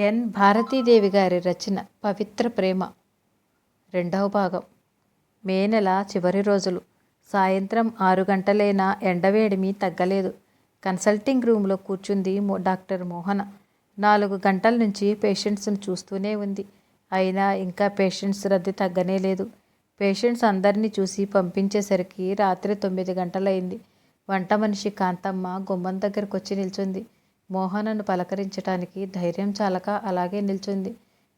ఎన్. భారతీదేవి గారి రచన పవిత్ర ప్రేమ. రెండవ భాగం. మే నెల చివరి రోజులు. సాయంత్రం ఆరు గంటలైనా ఎండవేడిమి తగ్గలేదు. కన్సల్టింగ్ రూమ్లో కూర్చుంది డాక్టర్ మోహన. నాలుగు గంటల నుంచి పేషెంట్స్ని చూస్తూనే ఉంది. అయినా ఇంకా పేషెంట్స్ రద్దీ తగ్గనే లేదు. పేషెంట్స్ అందరినీ చూసి పంపించేసరికి రాత్రి తొమ్మిది గంటలైంది. వంట మనిషి కాంతమ్మ గుమ్మం దగ్గరకు వచ్చి నిల్చుంది. మోహనను పలకరించటానికి ధైర్యం చాలక అలాగే నిల్చుంది.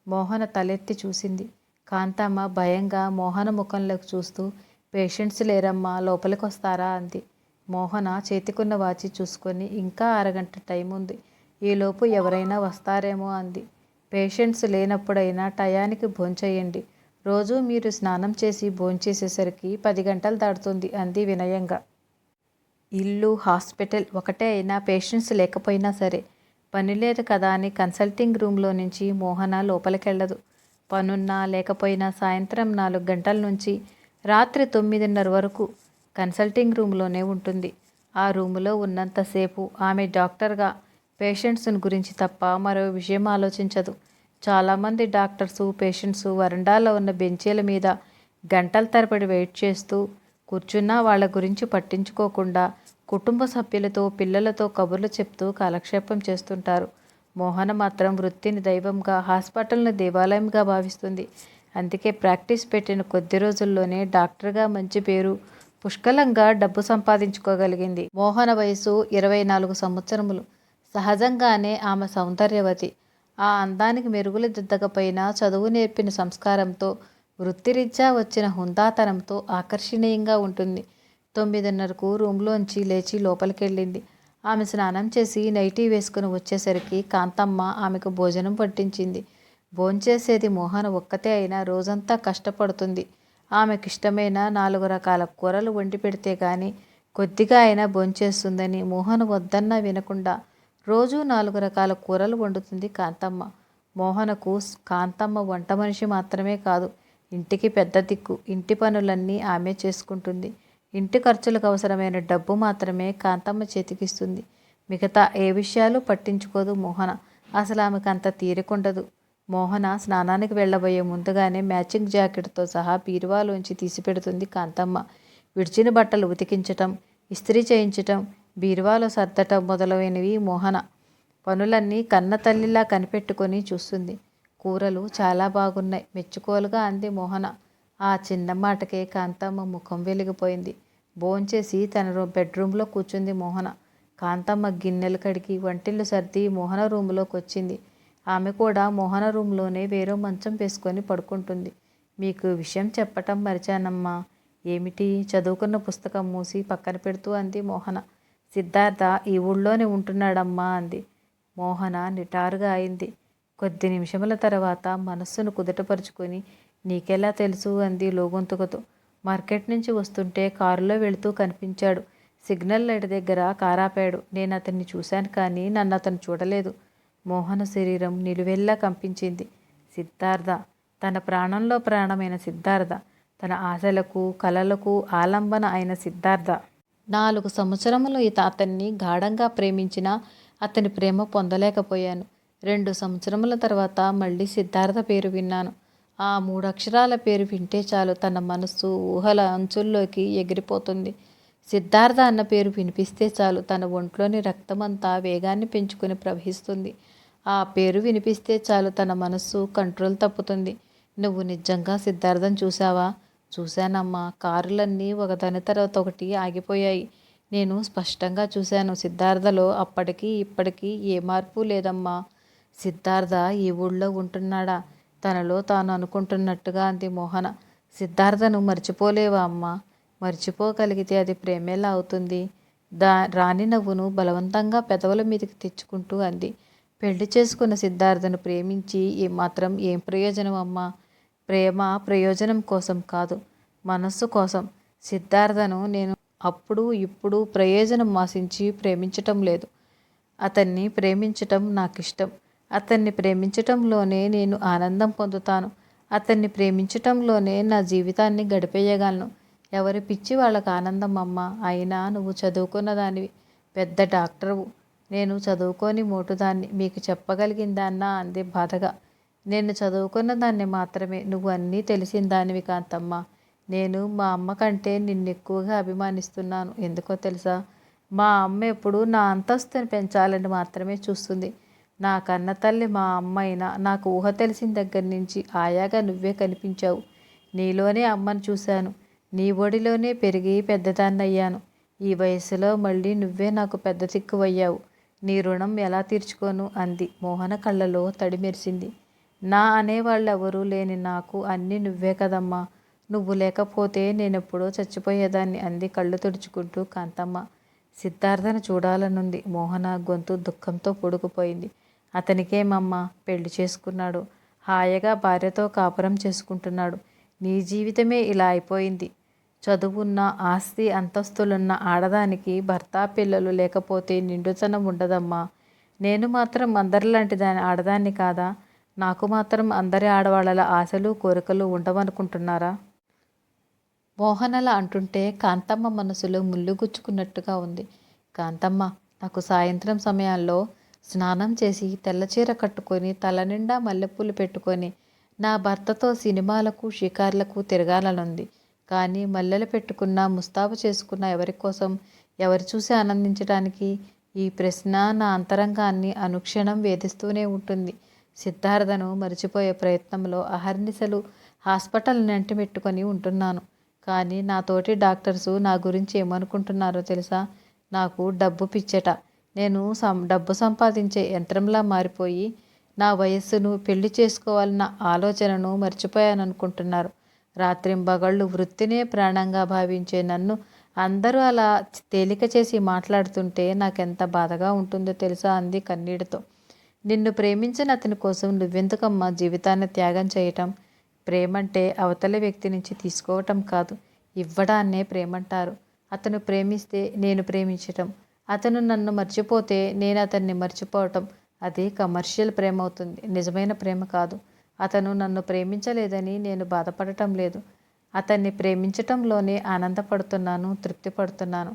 మోహన తలెత్తి చూసింది. కాంతమ్మ భయంగా మోహన ముఖంలోకి చూస్తూ పేషెంట్స్ లేరమ్మా లోపలికి వస్తారా అంది. మోహన చేతికున్న వాచి చూసుకొని ఇంకా అరగంట టైం ఉంది ఈలోపు ఎవరైనా వస్తారేమో అంది. పేషెంట్స్ లేనప్పుడైనా టయానికి భోంచేయండి. రోజు మీరు స్నానం చేసి భోంచేసేసరికి పది గంటలు దాటుతుంది అంది వినయంగా. ఇల్లు హాస్పిటల్ ఒకటే అయినా పేషెంట్స్ లేకపోయినా సరే పని లేదు కదా అని కన్సల్టింగ్ రూమ్లో నుంచి మోహన లోపలికెళ్ళదు. పనున్నా లేకపోయినా సాయంత్రం నాలుగు గంటల నుంచి రాత్రి తొమ్మిదిన్నర వరకు కన్సల్టింగ్ రూమ్లోనే ఉంటుంది. ఆ రూములో ఉన్నంతసేపు ఆమె డాక్టర్గా పేషెంట్స్ని గురించి తప్ప మరో విషయం ఆలోచించదు. చాలామంది డాక్టర్సు పేషెంట్స్ వరండాలో ఉన్న బెంచీల మీద గంటల తరబడి వెయిట్ చేస్తూ కూర్చున్నా వాళ్ళ గురించి పట్టించుకోకుండా కుటుంబ సభ్యులతో పిల్లలతో కబుర్లు చెప్తూ కాలక్షేపం చేస్తుంటారు. మోహన మాత్రం వృత్తిని దైవంగా హాస్పిటల్ని దేవాలయంగా భావిస్తుంది. అందుకే ప్రాక్టీస్ పెట్టిన కొద్ది రోజుల్లోనే డాక్టర్గా మంచి పేరు పుష్కలంగా డబ్బు సంపాదించుకోగలిగింది. మోహన వయసు ఇరవై నాలుగు సంవత్సరములు. సహజంగానే ఆమె సౌందర్యవతి. ఆ అందానికి మెరుగులు దిద్దకపోయినా చదువు నేర్పిన సంస్కారంతో వృత్తిరీత్యా వచ్చిన హుందాతనంతో ఆకర్షణీయంగా ఉంటుంది. తొమ్మిదిన్నరకు రూమ్లోంచి లేచి లోపలికెళ్ళింది. ఆమె స్నానం చేసి నైటీ వేసుకుని వచ్చేసరికి కాంతమ్మ ఆమెకు భోజనం పట్టించింది. భోంచేసేది మోహన ఒక్కతే అయినా రోజంతా కష్టపడుతుంది. ఆమెకిష్టమైన నాలుగు రకాల కూరలు వండి పెడితే కానీ కొద్దిగా అయినా భోంచేస్తుందని మోహన వద్దన్నా వినకుండా రోజు నాలుగు రకాల కూరలు వండుతుంది కాంతమ్మ. మోహనకు కాంతమ్మ వంట మనిషి మాత్రమే కాదు. ఇంటికి పెద్ద దిక్కు. ఇంటి పనులన్నీ ఆమె చేసుకుంటుంది. ఇంటి ఖర్చులకు అవసరమైన డబ్బు మాత్రమే కాంతమ్మ చేతికిస్తుంది. మిగతా ఏ విషయాలు పట్టించుకోదు మోహన. అసలు ఆమెకు అంత తీరికుండదు. మోహన స్నానానికి వెళ్ళబోయే ముందుగానే మ్యాచింగ్ జాకెట్తో సహా బీరువాలోంచి తీసిపెడుతుంది కాంతమ్మ. విడిచిన బట్టలు ఉతికించటం ఇస్త్రీ చేయించటం బీరువాలో సర్దటం మొదలైనవి మోహన. పనులన్నీ కన్న తల్లిలా కనిపెట్టుకొని చూస్తుంది. కూరలు చాలా బాగున్నాయి. మెచ్చుకోలుగా అంది మోహన. ఆ చిన్న మాటకే కాంతమ్మ ముఖం వెలిగిపోయింది. భోంచేసి తన బెడ్రూమ్లో కూర్చుంది మోహన. కాంతమ్మ గిన్నెలు కడిగి వంటిల్లు సర్ది మోహన రూమ్లోకి వచ్చింది. ఆమె కూడా మోహన రూమ్లోనే వేరే మంచం వేసుకొని పడుకుంటుంది. మీకు విషయం చెప్పటం మరిచానమ్మా. ఏమిటి? చదువుకున్న పుస్తకం మూసి పక్కన పెడుతూ అంది మోహన. సిద్ధార్థ ఈ ఊళ్ళోనే ఉంటున్నాడమ్మా అంది. మోహన నిటారుగా అయింది. కొద్ది నిమిషముల తర్వాత మనస్సును కుదుటపరుచుకొని నీకెలా తెలుసు? అంది లోగొంతుకతో. మార్కెట్ నుంచి వస్తుంటే కారులో వెళుతూ కనిపించాడు. సిగ్నల్ లైట్ దగ్గర కారాపాడు. నేను అతన్ని చూశాను కానీ నన్ను అతను చూడలేదు. మోహన శరీరం నిలువెల్లా కంపించింది. సిద్ధార్థ తన ప్రాణంలో ప్రాణమైన సిద్ధార్థ తన ఆశలకు కలలకు ఆలంబన అయిన సిద్ధార్థ. నాలుగు సంవత్సరములు ఇత అతన్ని గాఢంగా ప్రేమించినా అతని ప్రేమ పొందలేకపోయాను. రెండు సంవత్సరముల తర్వాత మళ్ళీ సిద్ధార్థ పేరు విన్నాను. ఆ మూడు అక్షరాల పేరు వింటే చాలు తన మనస్సు ఊహల అంచుల్లోకి ఎగిరిపోతుంది. సిద్ధార్థ అన్న పేరు వినిపిస్తే చాలు తన ఒంట్లోని రక్తమంతా వేగాన్ని పెంచుకుని ప్రవహిస్తుంది. ఆ పేరు వినిపిస్తే చాలు తన మనస్సు కంట్రోల్ తప్పుతుంది. నువ్వు నిజంగా సిద్ధార్థం చూసావా చూశానమ్మా. కారులన్నీ ఒకదాని తర్వాత ఒకటి ఆగిపోయాయి. నేను స్పష్టంగా చూశాను సిద్ధార్థలో అప్పటికీ ఇప్పటికీ ఏ మార్పు లేదమ్మా. సిద్ధార్థ ఈ ఊళ్ళో ఉంటున్నాడా? తనలో తాను అనుకుంటున్నట్టుగా అంది మోహన. సిద్ధార్థను మర్చిపోలేవా అమ్మా? మర్చిపోగలిగితే అది ప్రేమేలా అవుతుంది. దా రాని నవ్వును బలవంతంగా పెదవుల మీదకి తెచ్చుకుంటూ అంది. పెళ్ళి చేసుకున్న సిద్ధార్థను ప్రేమించి ఏమాత్రం ఏం ప్రయోజనం అమ్మా? ప్రేమ ప్రయోజనం కోసం కాదు మనస్సు కోసం. సిద్ధార్థను నేను అప్పుడు ఇప్పుడు ప్రయోజనం ఆశించి ప్రేమించటం లేదు. అతన్ని ప్రేమించటం నాకు ఇష్టం అతన్ని ప్రేమించటంలోనే నేను ఆనందం పొందుతాను. అతన్ని ప్రేమించటంలోనే నా జీవితాన్ని గడిపేయగలను. ఎవరి పిచ్చి వాళ్ళకి ఆనందం అమ్మ. అయినా నువ్వు చదువుకున్న దానివి. పెద్ద డాక్టర్వు. నేను చదువుకొని మోటుదాన్ని. మీకు చెప్పగలిగిందాన్నా అంది బాధగా. నేను చదువుకున్న దాన్ని మాత్రమే. నువ్వు అన్నీ తెలిసిన దానివి కాంతమ్మ. నేను మా అమ్మ కంటే నిన్ను ఎక్కువగా అభిమానిస్తున్నాను. ఎందుకో తెలుసా? మా అమ్మ ఎప్పుడు నా అంతస్తుని పెంచాలని మాత్రమే చూస్తుంది. నా కన్న తల్లి మా అమ్మ నాకు ఊహ తెలిసిన దగ్గర నుంచి ఆయాగా నువ్వే కనిపించావు. నీలోనే అమ్మను చూశాను. నీ ఒడిలోనే పెరిగి పెద్దదాన్నయ్యాను. ఈ వయసులో మళ్ళీ నువ్వే నాకు పెద్ద దిక్కువయ్యావు. నీ రుణం ఎలా తీర్చుకోను? అంది మోహన కళ్ళలో తడి మెరిసింది. నా అనేవాళ్ళెవరూ లేని నాకు అన్నీ నువ్వే కదమ్మా. నువ్వు లేకపోతే నేనెప్పుడో చచ్చిపోయేదాన్ని అంది కళ్ళు తుడుచుకుంటూ కాంతమ్మ. సిద్ధార్థను చూడాలనుంది. మోహన గొంతు దుఃఖంతో పొడుకుపోయింది అతనికేమమ్మా పెళ్ళి చేసుకున్నాడు. హాయిగా భార్యతో కాపురం చేసుకుంటున్నాడు. నీ జీవితమే ఇలా అయిపోయింది. చదువున్న ఆస్తి అంతస్తులున్న ఆడదానికి భర్త పిల్లలు లేకపోతే నిండుతనం ఉండదమ్మా. నేను మాత్రం అందరిలాంటి దాని ఆడదాన్ని కాదా? నాకు మాత్రం అందరి ఆడవాళ్ళల ఆశలు కోరికలు ఉండవనుకుంటున్నారా? మోహనల అంటుంటే కాంతమ్మ మనసులో ముళ్ళు గుచ్చుకున్నట్టుగా ఉంది. కాంతమ్మ నాకు సాయంత్రం సమయాల్లో స్నానం చేసి తెల్లచీర కట్టుకొని తల నిండా మల్లెపూలు పెట్టుకొని నా భర్తతో సినిమాలకు షికార్లకు తిరగాలనుంది. కానీ మల్లెలు పెట్టుకున్న ముస్తాబు చేసుకున్న ఎవరి కోసం ఎవరు చూసి ఆనందించడానికి ఈ ప్రశ్న నా అంతరంగాన్ని అనుక్షణం వేధిస్తూనే ఉంటుంది. సిద్ధార్థను మరిచిపోయే ప్రయత్నంలో అహర్నిశలు హాస్పిటల్ నెంటిమెట్టుకొని ఉంటున్నాను. కానీ నా తోటి డాక్టర్సు నా గురించి ఏమనుకుంటున్నారో తెలుసా? నాకు డబ్బు పిచ్చట. నేను సం డబ్బు సంపాదించే యంత్రంలా మారిపోయి నా వయస్సును పెళ్ళి చేసుకోవాలన్న ఆలోచనను మర్చిపోయాననుకుంటున్నారు. రాత్రింబగళ్ళు వృత్తినే ప్రాణంగా భావించే నన్ను అందరూ అలా తేలిక చేసి మాట్లాడుతుంటే నాకెంత బాధగా ఉంటుందో తెలుసా అంది కన్నీటితో. నిన్ను ప్రేమించిన అతని కోసం నువ్వెందుకమ్మా జీవితాన్ని త్యాగం చేయటం? ప్రేమంటే అవతల వ్యక్తి నుంచి తీసుకోవటం కాదు ఇవ్వడాన్నే ప్రేమంటారు. అతను ప్రేమిస్తే నేను ప్రేమించటం. అతను నన్ను మర్చిపోతే నేను అతన్ని మర్చిపోవటం అది కమర్షియల్ ప్రేమ అవుతుంది. నిజమైన ప్రేమ కాదు. అతను నన్ను ప్రేమించలేదని నేను బాధపడటం లేదు. అతన్ని ప్రేమించటంలోనే ఆనందపడుతున్నాను తృప్తి పడుతున్నాను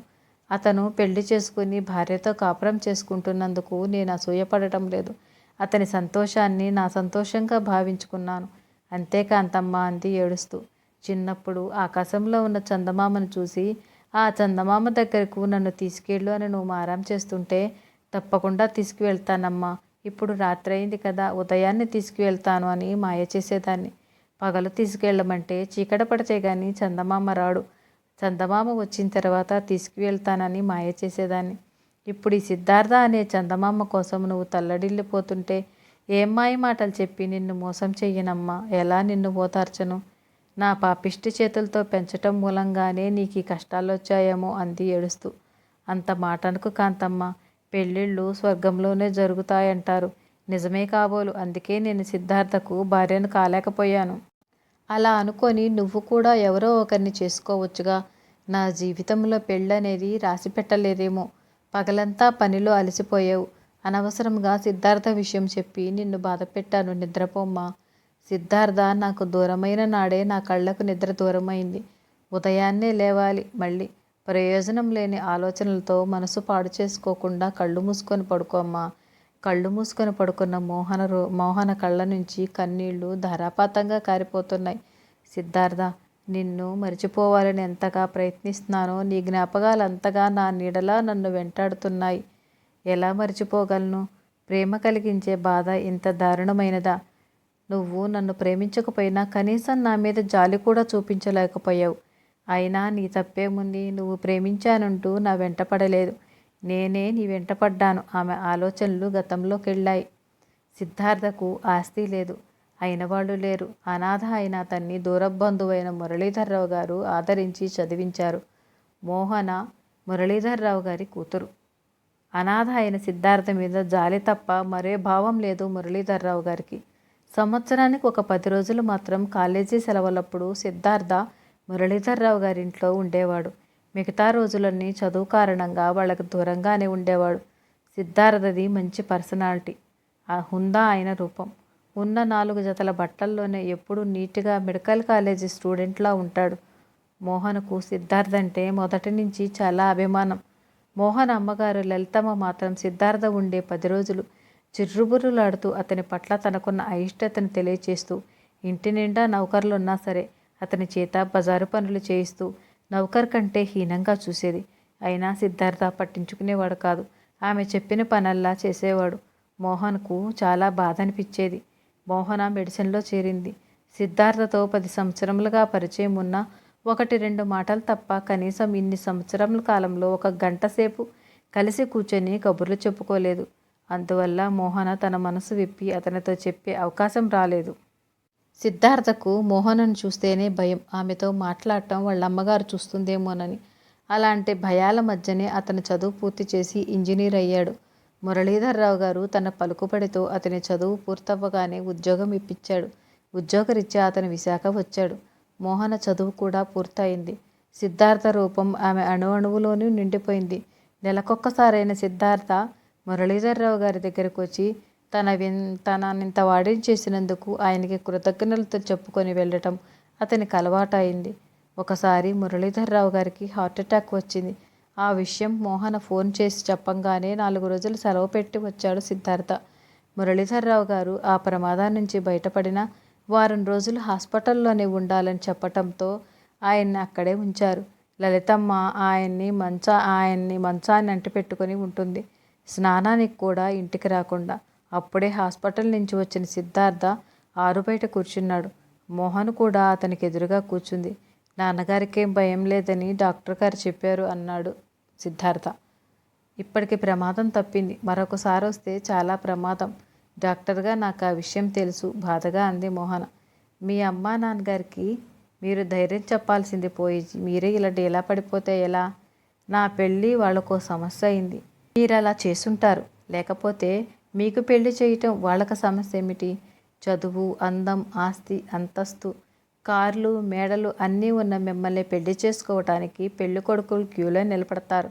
అతను పెళ్ళి చేసుకుని భార్యతో కాపురం చేసుకుంటున్నందుకు నేను అసూయపడటం లేదు. అతని సంతోషాన్ని నా సంతోషంగా భావించుకున్నాను. అంతేకాంతమ్మ అంది ఏడుస్తూ. చిన్నప్పుడు ఆకాశంలో ఉన్న చందమామను చూసి ఆ చందమామ దగ్గరకు నన్ను తీసుకెళ్ళు అని నువ్వు మారం చేస్తుంటే తప్పకుండా తీసుకువెళ్తానమ్మా. ఇప్పుడు రాత్రి అయింది కదా ఉదయాన్నే తీసుకువెళ్తాను అని మాయ చేసేదాన్ని. పగలు తీసుకెళ్ళమంటే చీకట పడితే కానీ చందమామ రాడు. చందమామ వచ్చిన తర్వాత తీసుకువెళ్తానని మాయ చేసేదాన్ని. ఇప్పుడు ఈ సిద్ధార్థ అనే చందమామ కోసం నువ్వు తల్లడిల్లిపోతుంటే ఏం మాయ మాటలు చెప్పి నిన్ను మోసం చెయ్యనమ్మా? ఎలా నిన్ను ఓదార్చను? నా పాపిష్టి చేతులతో పెంచటం మూలంగానే నీకు ఈ కష్టాలు వచ్చాయేమో అంది ఏడుస్తూ. అంత మాటనుకు కాంతమ్మ పెళ్ళిళ్ళు స్వర్గంలోనే జరుగుతాయంటారు. నిజమే కాబోలు అందుకే నేను సిద్ధార్థకు భార్యను కాలేకపోయాను. అలా అనుకొని నువ్వు కూడా ఎవరో ఒకరిని చేసుకోవచ్చుగా. నా జీవితంలో పెళ్ళనేది రాసి పెట్టలేదేమో. పగలంతా పనిలో అలసిపోయావు. అనవసరంగా సిద్ధార్థ విషయం చెప్పి నిన్ను బాధ పెట్టాను నిద్రపోమ్మా. సిద్ధార్థ నాకు దూరమైన నాడే నా కళ్ళకు నిద్ర దూరమైంది. ఉదయాన్నే లేవాలి మళ్ళీ. ప్రయోజనం లేని ఆలోచనలతో మనసు పాడు చేసుకోకుండా కళ్ళు మూసుకొని పడుకోమ్మా కళ్ళు మూసుకొని పడుకున్న మోహన రో మోహన కళ్ళ నుంచి కన్నీళ్ళు ధారాపాతంగా కారిపోతున్నాయి. సిద్ధార్థ నిన్ను మరిచిపోవాలని ఎంతగా ప్రయత్నిస్తున్నానో నీ జ్ఞాపకాలు అంతగా నా నీడలా నన్ను వెంటాడుతున్నాయి. ఎలా మర్చిపోగలను? ప్రేమ కలిగించే బాధ ఇంత దారుణమైనదా? నువ్వు నన్ను ప్రేమించకపోయినా కనీసం నా మీద జాలి కూడా చూపించలేకపోయావు. అయినా నీ తప్పేముంది నువ్వు ప్రేమించానంటూ నా వెంట పడలేదు. నేనే నీ వెంట పడ్డాను. ఆమె ఆలోచనలు గతంలోకి వెళ్ళాయి సిద్ధార్థకు ఆస్తి లేదు. అయిన వాళ్ళు లేరు. అనాథ అయిన అతన్ని దూరబంధువైన మురళీధర్రావు గారు ఆదరించి చదివించారు. మోహన మురళీధర్రావు గారి కూతురు. అనాథ అయిన సిద్ధార్థ మీద జాలి తప్ప మరే భావం లేదు మురళీధర్రావు గారికి. సంవత్సరానికి ఒక పది రోజులు మాత్రం కాలేజీ సెలవులప్పుడు సిద్ధార్థ మురళీధర్రావు గారింట్లో ఉండేవాడు. మిగతా రోజులన్నీ చదువు కారణంగా వాళ్ళకు దూరంగానే ఉండేవాడు. సిద్ధార్థది మంచి పర్సనాలిటీ. హుందా ఆయన రూపం. ఉన్న నాలుగు జతల బట్టల్లోనే ఎప్పుడూ నీట్గా మెడికల్ కాలేజీ స్టూడెంట్లా ఉంటాడు. మోహన్కు సిద్ధార్థ అంటే మొదటి నుంచి చాలా అభిమానం. మోహన్ అమ్మగారు లలితమ్మ మాత్రం సిద్ధార్థ ఉండే పది రోజులు చిర్రుబుర్రులాడుతూ అతని పట్ల తనకున్న అయిష్టతను తెలియచేస్తూ ఇంటి నిండా నౌకర్లున్నా సరే అతని చేత బజారు పనులు చేయిస్తూ నౌకర్ కంటే హీనంగా చూసేది. అయినా సిద్ధార్థ పట్టించుకునేవాడు కాదు. ఆమె చెప్పిన పనల్లా చేసేవాడు. మోహన్కు చాలా బాధ అనిపించేది మోహన మెడిసిన్లో చేరింది. సిద్ధార్థతో పది సంవత్సరములుగా పరిచయం ఉన్న ఒకటి రెండు మాటలు తప్ప కనీసం ఇన్ని సంవత్సరముల కాలంలో ఒక గంట సేపు కలిసి కూర్చొని కబుర్లు చెప్పుకోలేదు. అందువల్ల మోహన తన మనసు విప్పి అతనితో చెప్పే అవకాశం రాలేదు. సిద్ధార్థకు మోహనను చూస్తేనే భయం. ఆమెతో మాట్లాడటం వాళ్ళ అమ్మగారు చూస్తుందేమోనని అలాంటి భయాల మధ్యనే అతను చదువు పూర్తి చేసి ఇంజనీర్ అయ్యాడు. మురళీధర్రావు గారు తన పలుకుబడితో అతని చదువు పూర్తవ్వగానే ఉద్యోగం ఇప్పించాడు. ఉద్యోగరీత్యా అతను విశాఖ వచ్చాడు. మోహన చదువు కూడా పూర్తయింది. సిద్ధార్థ రూపం ఆమె అణువణువులోనూ నిండిపోయింది. నెలకొక్కసారైన సిద్ధార్థ మురళీధర్రావు గారి దగ్గరకు వచ్చి తన విన్ తననింత వాడించేసినందుకు ఆయనకి కృతజ్ఞతలతో చెప్పుకొని వెళ్ళటం అతనికి అలవాటైంది ఒకసారి మురళీధర్రావు గారికి హార్ట్అటాక్ వచ్చింది. ఆ విషయం మోహన ఫోన్ చేసి చెప్పంగానే నాలుగు రోజులు సెలవు పెట్టి వచ్చాడు సిద్ధార్థ. మురళీధర్రావు గారు ఆ ప్రమాదం నుంచి బయటపడిన వారం రోజులు హాస్పిటల్లోనే ఉండాలని చెప్పటంతో ఆయన్ని అక్కడే ఉంచారు. లలితమ్మ ఆయన్ని మంచా ఆయన్ని మంచాన్ని అంటిపెట్టుకొని ఉంటుంది. స్నానానికి కూడా ఇంటికి రాకుండా అప్పుడే హాస్పిటల్ నుంచి వచ్చిన సిద్ధార్థ ఆరు బయట కూర్చున్నాడు. మోహన్ కూడా అతనికి ఎదురుగా కూర్చుంది. నాన్నగారికేం భయం లేదని డాక్టర్ గారు చెప్పారు అన్నాడు సిద్ధార్థ. ఇప్పటికి ప్రమాదం తప్పింది. మరొకసారి వస్తే చాలా ప్రమాదం. డాక్టర్గా నాకు ఆ విషయం తెలుసు బాధగా అంది మోహన. మీ అమ్మా నాన్నగారికి మీరు ధైర్యం చెప్పాల్సింది పోయి మీరే ఇలా డీలా పడిపోతే ఎలా? నా పెళ్ళి వాళ్ళకో సమస్య అయింది. మీరు అలా చేసుంటారు. లేకపోతే మీకు పెళ్ళి చేయటం వాళ్ళకి సమస్య ఏమిటి చదువు అందం ఆస్తి అంతస్తు కార్లు మేడలు అన్నీ ఉన్న మిమ్మల్ని పెళ్ళి చేసుకోవటానికి పెళ్ళి కొడుకులు క్యూలో నిలబడతారు.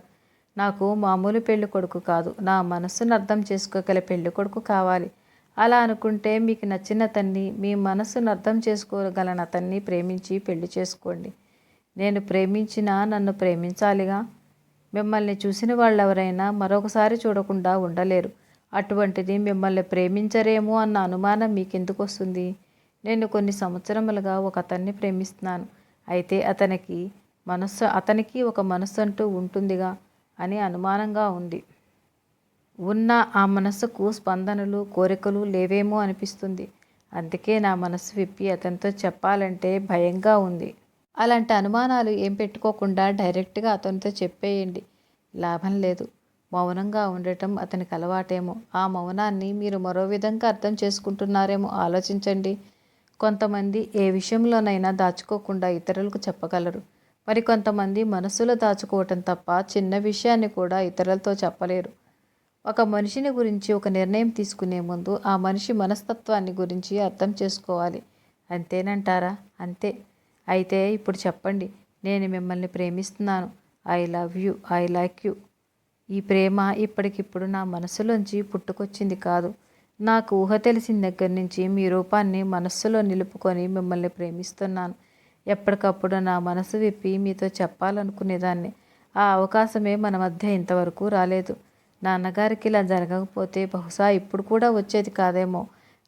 నాకు మామూలు పెళ్ళి కొడుకు కాదు. నా మనస్సును అర్థం చేసుకోగల పెళ్ళి కొడుకు కావాలి. అలా అనుకుంటే మీకు నచ్చిన అతన్ని మీ మనస్సును అర్థం చేసుకోగలన అతన్ని ప్రేమించి పెళ్ళి చేసుకోండి. నేను ప్రేమించినా నన్ను ప్రేమించాలిగా? మిమ్మల్ని చూసిన వాళ్ళు ఎవరైనా మరొకసారి చూడకుండా ఉండలేరు. అటువంటిది మిమ్మల్ని ప్రేమించరేమో అన్న అనుమానం మీకెందుకు వస్తుంది నేను కొన్ని సంవత్సరములుగా ఒక అతన్ని ప్రేమిస్తున్నాను. అయితే అతనికి మనస్సు అతనికి ఒక మనస్సు అంటూ ఉంటుందిగా అని అనుమానంగా ఉంది. ఉన్న ఆ మనస్సుకు స్పందనలు కోరికలు లేవేమో అనిపిస్తుంది. అందుకే నా మనస్సు విప్పి అతనితో చెప్పాలంటే భయంగా ఉంది. అలాంటి అనుమానాలు ఏం పెట్టుకోకుండా డైరెక్ట్గా అతనితో చెప్పేయండి. లాభం లేదు. మౌనంగా ఉండటం అతనికి అలవాటేమో. ఆ మౌనాన్ని మీరు మరో విధంగా అర్థం చేసుకుంటున్నారేమో ఆలోచించండి. కొంతమంది ఏ విషయంలోనైనా దాచుకోకుండా ఇతరులకు చెప్పగలరు. మరి కొంతమంది మనసులో దాచుకోవటం తప్ప చిన్న విషయాన్ని కూడా ఇతరులతో చెప్పలేరు. ఒక మనిషిని గురించి ఒక నిర్ణయం తీసుకునే ముందు ఆ మనిషి మనస్తత్వాన్ని గురించి అర్థం చేసుకోవాలి. అంతేనంటారా? అంతే. అయితే ఇప్పుడు చెప్పండి నేను మిమ్మల్ని ప్రేమిస్తున్నాను. I love you I like you ఈ ప్రేమ ఇప్పటికిప్పుడు నా మనసులోంచి పుట్టుకొచ్చింది కాదు. నాకు ఊహ తెలిసిన దగ్గర నుంచి మీ రూపాన్ని మనస్సులో నిలుపుకొని మిమ్మల్ని ప్రేమిస్తున్నాను. ఎప్పటికప్పుడు నా మనసు విప్పి మీతో చెప్పాలనుకునేదాన్ని. ఆ అవకాశమే మన మధ్య ఇంతవరకు రాలేదు. నాన్నగారికి ఇలా జరగకపోతే బహుశా ఇప్పుడు కూడా వచ్చేది కాదేమో.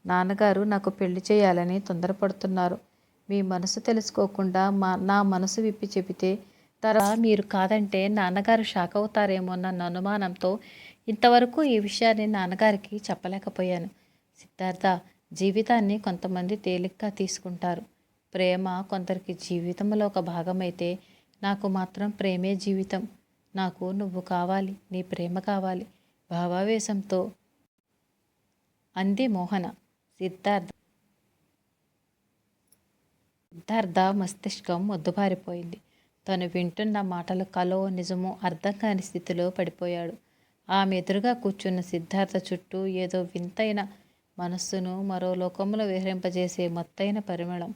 నాన్నగారు నాకు పెళ్ళి చేయాలని తొందరపడుతున్నారు. మీ మనసు తెలుసుకోకుండా మా నా మనసు విప్పి చెబితే తర్వాత మీరు కాదంటే నాన్నగారు షాక్ అవుతారేమో నన్ను అనుమానంతో ఇంతవరకు ఈ విషయాన్ని నాన్నగారికి చెప్పలేకపోయాను. సిద్ధార్థ జీవితాన్ని కొంతమంది తేలిగ్గా తీసుకుంటారు. ప్రేమ కొందరికి జీవితంలో ఒక భాగమైతే నాకు మాత్రం ప్రేమే జీవితం. నాకు నువ్వు కావాలి నీ ప్రేమ కావాలి భావావేశంతో అంది మోహన. సిద్ధార్థ సిద్ధార్థ మస్తిష్కం మొద్దుబారిపోయింది. తను వింటున్న మాటలు కలో నిజమో అర్థం కాని స్థితిలో పడిపోయాడు. ఆమె ఎదురుగా కూర్చున్న సిద్ధార్థ చుట్టూ ఏదో వింతైన మనస్సును మరో లోకంలో విహరింపజేసే మత్తైన పరిమళం.